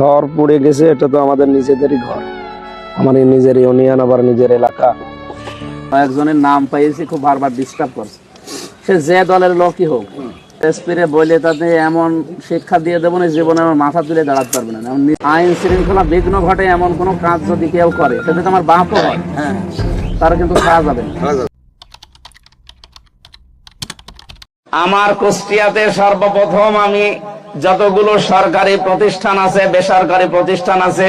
ঘর পড়ে গেছে, এটা তো আমাদের নিজেদেরই ঘর। আমার নিজের ইউনিয়ন, আবার নিজের এলাকা। একজনের নাম পাইয়েছি, খুব বারবার ডিস্টার্ব করছে। সে যে দলের লোকই হোক এসপিরে বলে তাতে এমন শিক্ষা দিয়ে দেবো না, জীবনে আমার মাথা তুলে দাঁড়াতে পারবে না। আইন শৃঙ্খলা বিঘ্ন ঘটে এমন কোনো কাজ যদি কেউ করে, সেটা তো আমার বাপও হয়। হ্যাঁ তারা কিন্তু ছাড়া যাবে আমার কুষ্টিয়াতে সর্বপ্রথম আমি যতগুলো সরকারি প্রতিষ্ঠান আছে, বেসরকারি প্রতিষ্ঠান আছে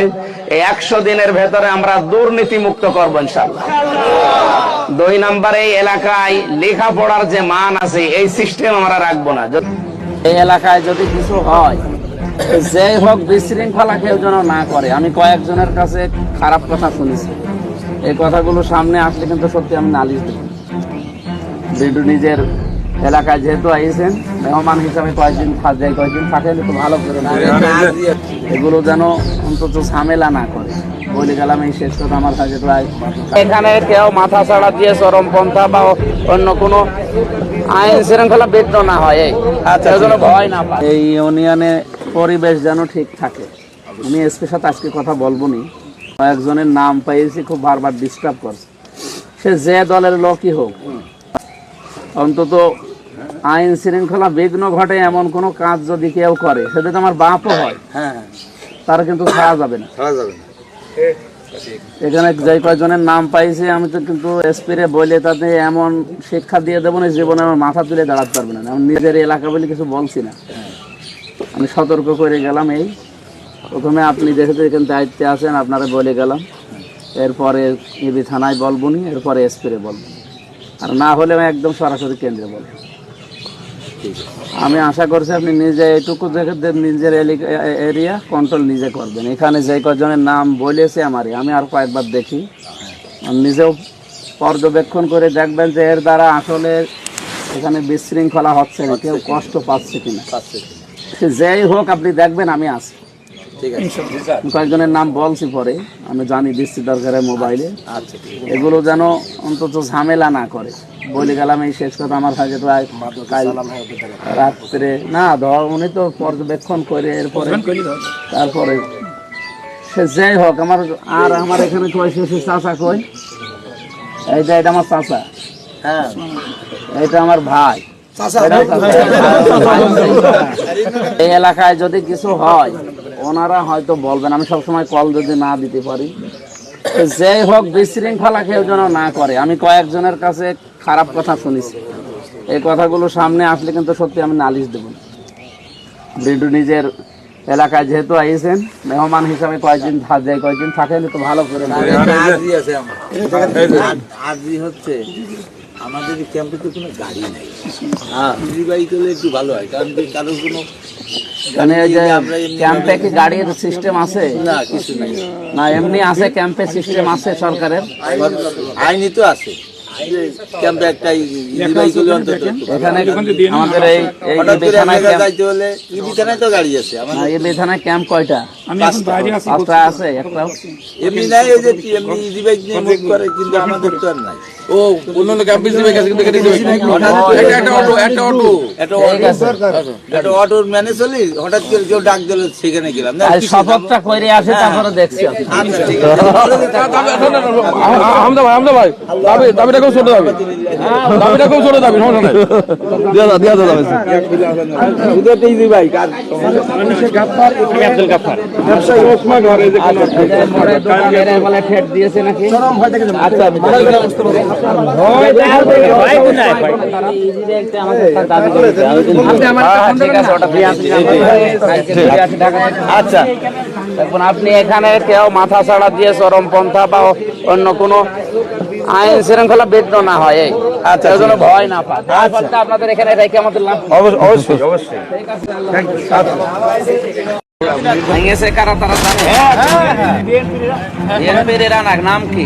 একশো দিনের ভেতরে আমরা দুর্নীতি মুক্ত করব ইনশাল্লাহ দুই নম্বরে এই এলাকায় লেখাপড়ার যে মান আছে, এই সিস্টেম আমরা রাখব না। এই এলাকায় যদি কিছু হয় যে হোক বিশৃঙ্খলা কেউ যেন না করে। আমি কয়েকজনের কাছে খারাপ কথা শুনেছি। এই কথাগুলো সামনে আসলে কিন্তু সত্যি আমি নালিশ দেবো। নিজের এলাকায় যেহেতু আইছেন মেহমান হিসাবে কয়েকদিন থাকবে কয়েকদিন থাকেন একটু ভালো করে না এগুলো যেন অন্তত ঝামেলা না করে। বলে গেলাম এই শেষ কথা আমার কাছে প্রায়। এখানে কেউ মাথা ছাড়া দিয়ে চরমপন্থা বা অন্য কোনো আইন শৃঙ্খলা বিঘ্ন না হয় এই। আচ্ছা যেন ভয় না এই ইউনিয়নে পরিবেশ যেন ঠিক থাকে। আমি এসপির সাথে আজকে কথা বলব নি। কয়েকজনের নাম পাইয়েছি খুব বারবার ডিস্টার্ব করছে। সে যে দলের লোকই হোক অন্তত আইন শৃঙ্খলা বিঘ্ন ঘটে এমন কোনো কাজ যদি কেউ করে সেটা তো আমার বাপও হয় হ্যাঁ। তারা কিন্তু ছাড়া যাবে না। এখানে যে কয়েকজনের নাম পাইছে আমি তো কিন্তু এসপিরে বলে তাতে এমন শিক্ষা দিয়ে দেবো না জীবনে আমার মাথা তুলে দাঁড়াতে পারবে না। আমি নিজের এলাকা বলে কিছু বলছি না। আমি সতর্ক করে গেলাম এই। প্রথমে আপনি যেহেতু এখানে দায়িত্বে আছেন আপনারা বলে গেলাম। এরপরে ইবি থানায় বলব নি এরপরে এসপিরে বলব। আর না হলে আমি একদম সরাসরি কেন্দ্রে বলব। আমি আশা করছি আপনি নিজে এইটুকু নিজের এরিয়া কন্ট্রোল নিজে করবেন। এখানে যে কজনের নাম বলেছে আমারই। আমি আর কয়েকবার দেখি। নিজেও পর্যবেক্ষণ করে দেখবেন যে এর দ্বারা আসলে এখানে বিশৃঙ্খলা হচ্ছে না কেউ কষ্ট পাচ্ছে কিনা। যেই হোক আপনি দেখবেন আমি আছি। আমি কয়েকজনের নাম বলছি পরে। আমি জানি দৃষ্টি দরকারে মোবাইলে। এগুলো যেন অন্তত ঝামেলা না করে। বলে গেলাম এই শেষ কথা আমার কাছে প্রায় রাত্রে। না ধর উনি তো পর্যবেক্ষণ করে এরপরে তারপরে সে যাই হোক আমার আর আমার এখানে কয় সে সে চাচা কই? এইটা এটা আমার চাচা। হ্যাঁ। এটা আমার ভাই। এই এলাকায় যদি কিছু হয় ওনারা হয়তো বলবেন আমি সবসময় কল যদি না দিতে পারি। যে হোক বিশৃঙ্খলা কেউ যেন না করে। আমি কয়েকজনের কাছে খারাপ কথা শুনেছি। এই কথাগুলো সামনে আসলে কিন্তু সত্যি আমি নালিশ দেব। বিডু নিজের এলাকায় যেহেতু আইছেন মেহমান হিসাবে কয়েকদিন থাকবে কয়েকদিন থাকেন একটু ভালো করে না আজই হচ্ছে আমাদের ক্যাম্পে তো কোনো গাড়ি নেই। হ্যাঁ। বাইক হলে একটু ভালো হয় কারণ কারোর কোনো মানে এই যে ক্যাম্পে কি গাড়ির সিস্টেম আছে? না কিছু নেই। না এমনি আছে ক্যাম্পে সিস্টেম আছে সরকারের। আইনি তো আছে। ক্যাম্পে একটা ইজি অন্তত এখানে আমাদের এই যাইতে হলে তো গাড়ি আছে আমাদের এই ক্যাম্প কয়টা পাঁচটা আছে একটা এমনি নাই এই যে এমনি ইজি বাইক নিয়ে মুভ করে কিন্তু আমাদের তো আর নাই ও অন্যান্য ক্যাম্পে দিবে গেছে কিন্তু এখানে দিবে হঠাৎ একটা করে একটা অটো একটা অটো। একটা অটোর ম্যানে চলি হঠাৎ করে কেউ ডাক দিল সেখানে গেলাম। না শপথটা করে আসে তারপরে দেখছি। আমি। আচ্ছা ঠিক আছে। হামদা ভাই হামদা ভাই দাবি দাবিটা কেউ ছোট দাবি। দাবিটা কেউ ছোট দাবি সমস্যা নাই। দিয়া দাও দিয়া দাও দাবি। পরে দোকানের বলে ঠেট দিয়েছে নাকি আচ্ছা আমি আপনি আমার ঠিক আছে ওটা দিয়ে আসি আচ্ছা এখন আপনি এখানে কেউ মাথা ছাড়া দিয়ে চরমপন্থা বা অন্য কোনো আইন শৃঙ্খলা বিঘ্ন না হয় এই। আচ্ছা যেন ভয় না পায়। আপনাদের এখানে রেখে আমাদের লাভ? অবশ্যই অবশ্যই ভেঙেছে কারা তারা জানে? বিএনপির এরা না, নাম কি?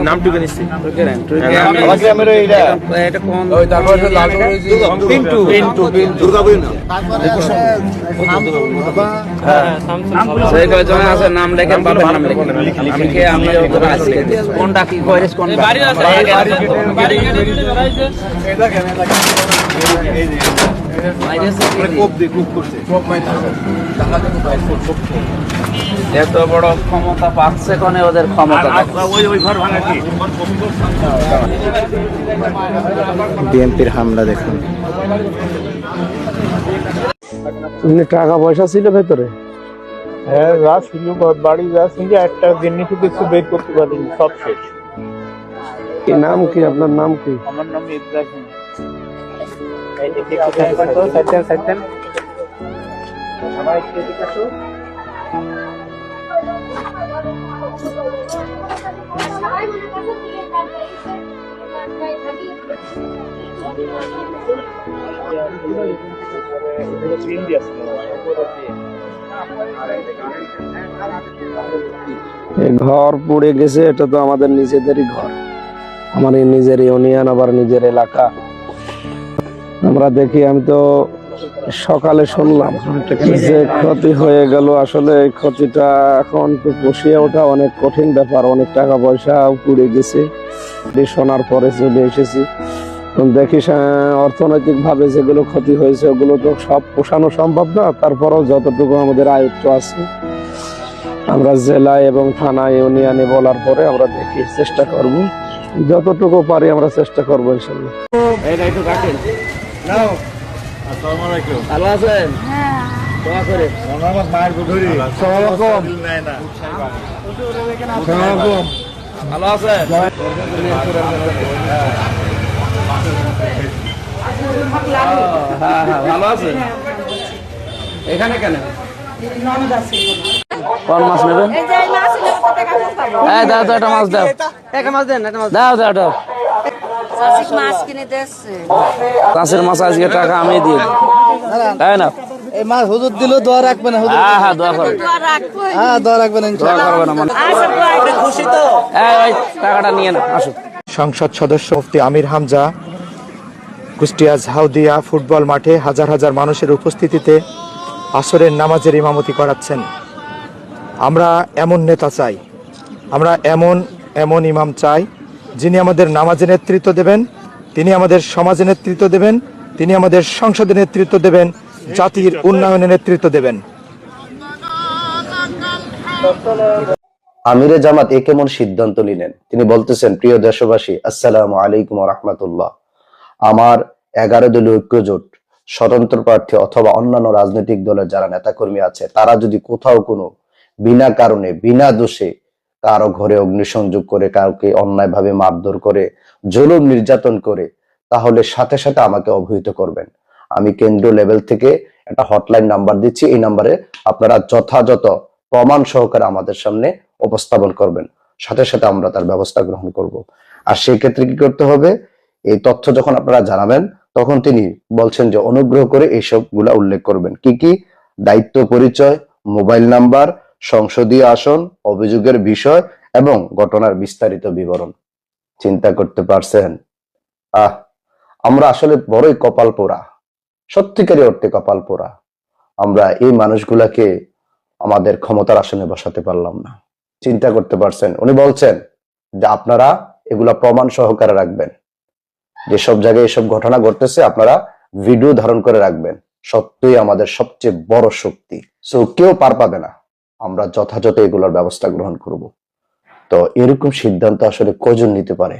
নাম টুকে নিচ্ছি আমার গ্রামের এইটা ওই তারপরে আছে লালু সেই কয়জন আছে? নাম লেখেন বাবার নাম লেখেন। আমি কে আমি কোনটা কি কইরেস কোনটা? কোপ দিয়ে কোপ করছে কোপ মাই থাকে এত বড় ক্ষমতা পাচ্ছে কোনে ওদের ক্ষমতা? বিএনপির হামলা দেখুন। এমনি টাকা পয়সা ছিল ভেতরে হ্যাঁ যা ছিল বাড়ি যা ছিল একটা জিনিসও কিছু বের করতে পারিনি সব শেষ কি নাম কি আপনার নাম কি আমার নাম ইব্রাহিম এই যে কিছু দেখবেন তো সাইটেন সাইটেন সবাই ঘর পুড়ে গেছে, এটা তো আমাদের নিজেদেরই ঘর। আমার নিজের ইউনিয়ন, আবার নিজের এলাকা। আমরা দেখি, আমি তো সকালে শুনলাম যে ক্ষতি হয়ে গেল। আসলে এই ক্ষতিটা এখন তো পুষিয়ে ওঠা অনেক কঠিন ব্যাপার। অনেক টাকা পয়সা পুড়ে গেছে। শোনার পরে চলে এসেছি। তো দেখি অর্থনৈতিক ভাবে যেগুলো ক্ষতি হয়েছে ওগুলো তো সব পোষানো সম্ভব না। তারপরেও যতটুকু আমাদের আয়ত্ত আছে আমরা জেলায় এবং থানা ইউনিয়নে বলার পরে আমরা দেখি চেষ্টা করব। যতটুকু পারি আমরা চেষ্টা করব ইনশাল্লাহ ভালো আছেন? ভালো আছেন? হ্যাঁ হ্যাঁ ভালো আছেন? এখানে কেন? কোন মাছ নেবেন? এই যে এই মাছ নিয়ে কত টাকা পাবো হ্যাঁ দাও একটা মাছ দাও। একটা মাছ দেন একটা মাছ দাও দাও দাও। চাষি মাছ কিনে দিচ্ছে চাষের মাছ আজকে টাকা আমি দিই। তাই না? এই মাছ হুজুর দিল দোয়া রাখবেন হ্যাঁ হ্যাঁ দোয়া করবেন। হ্যাঁ দোয়া রাখবেন দোয়া করবেন আমার আচ্ছা খুশি তো এই টাকাটা নিয়ে না আসুন। সংসদ সদস্য মুফতি আমির হামজা কুষ্টিয়া ঝাউদিয়া ফুটবল মাঠে হাজার হাজার মানুষের উপস্থিতিতে আসরের নামাজের ইমামতি করাচ্ছেন। আমরা এমন নেতা চাই, আমরা এমন এমন ইমাম চাই, যিনি আমাদের নামাজে নেতৃত্ব দেবেন, তিনি আমাদের সমাজে নেতৃত্ব দেবেন, তিনি আমাদের সংসদে নেতৃত্ব দেবেন, জাতির উন্নয়নে নেতৃত্ব দেবেন। আমিরে জামাত এ কেমন সিদ্ধান্ত নিলেন? তিনি বলতেছেন, প্রিয় দেশবাসী, আসসালামু আলাইকুম রহমতুল্লাহ। আমার এগারো দলীয় ঐক্যজোট, স্বতন্ত্র প্রার্থী অথবা অন্যান্য রাজনৈতিক দলের যারা নেতাকর্মী আছে, তারা যদি কোথাও কোনো বিনা কারণে, বিনা দোষে কারও ঘরে অগ্নিসংযোগ করে, কাউকে অন্যায়ভাবে মারধর করে, জুলুম নির্যাতন করে, তাহলে সাথে সাথে আমাকে অবহিত করবেন। আমি কেন্দ্রীয় লেভেল থেকে একটা হটলাইন নাম্বার দিচ্ছি, এই নাম্বারে আপনারা যথাযথ প্রমাণ সহকারে আমাদের সামনে উপস্থাপন করবেন। সাথে সাথে আমরা তার ব্যবস্থা গ্রহণ করব। আর সেই ক্ষেত্রে কি করতে হবে? এই তথ্য যখন আপনারা জানাবেন, তখন তিনি বলছেন যে অনুগ্রহ করে এইসবগুলা উল্লেখ করবেন। কি কি? দায়িত্ব, পরিচয়, মোবাইল নাম্বার, সংসদীয় আসন, অভিযোগের বিষয় এবং ঘটনার বিস্তারিত বিবরণ। চিন্তা করতে পারছেন? আহ, আমরা আসলে বড়ই কপাল পোড়া। সত্যিকারই অর্থে কপাল পোড়া। আমরা এই মানুষগুলাকে আমাদের ক্ষমতার আসনে বসাতে পারলাম না। চিন্তা করতে পারছেন? উনি বলছেন যে আপনারা এগুলা প্রমাণ সহকারে রাখবেন। যেসব জায়গায় এসব ঘটনা ঘটতেছে, আপনারা ভিডিও ধারণ করে রাখবেন। সত্যই আমাদের সবচেয়ে বড় শক্তি। সো কেউ পার পাবে না। আমরা যথাযথ এগুলোর ব্যবস্থা গ্রহণ করব। তো, এরকম সিদ্ধান্ত আসলে কজন নিতে পারে?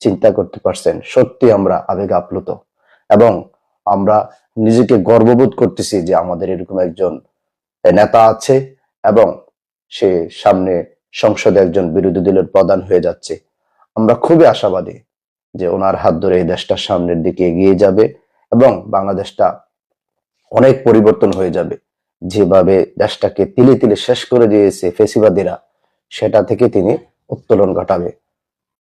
চিন্তা করতে পারছেন? সত্যি আমরা আবেগ আপ্লুত। এবং আমরা নিজেকে গর্ববোধ করতেছি যে আমাদের এরকম একজন নেতা আছে এবং সে সামনে সংসদে একজন বিরোধী দলের প্রধান হয়ে যাচ্ছে। আমরা খুবই আশাবাদী। যে ওনার হাত ধরে এই দেশটা সামনের দিকে এগিয়ে যাবে এবং বাংলাদেশটা অনেক পরিবর্তন হয়ে যাবে। যেভাবে দেশটাকে তিলে তিলে শেষ করে দিয়েছে ফেসিবাদীরা, সেটা থেকে তিনি উত্তোলন ঘটাবে।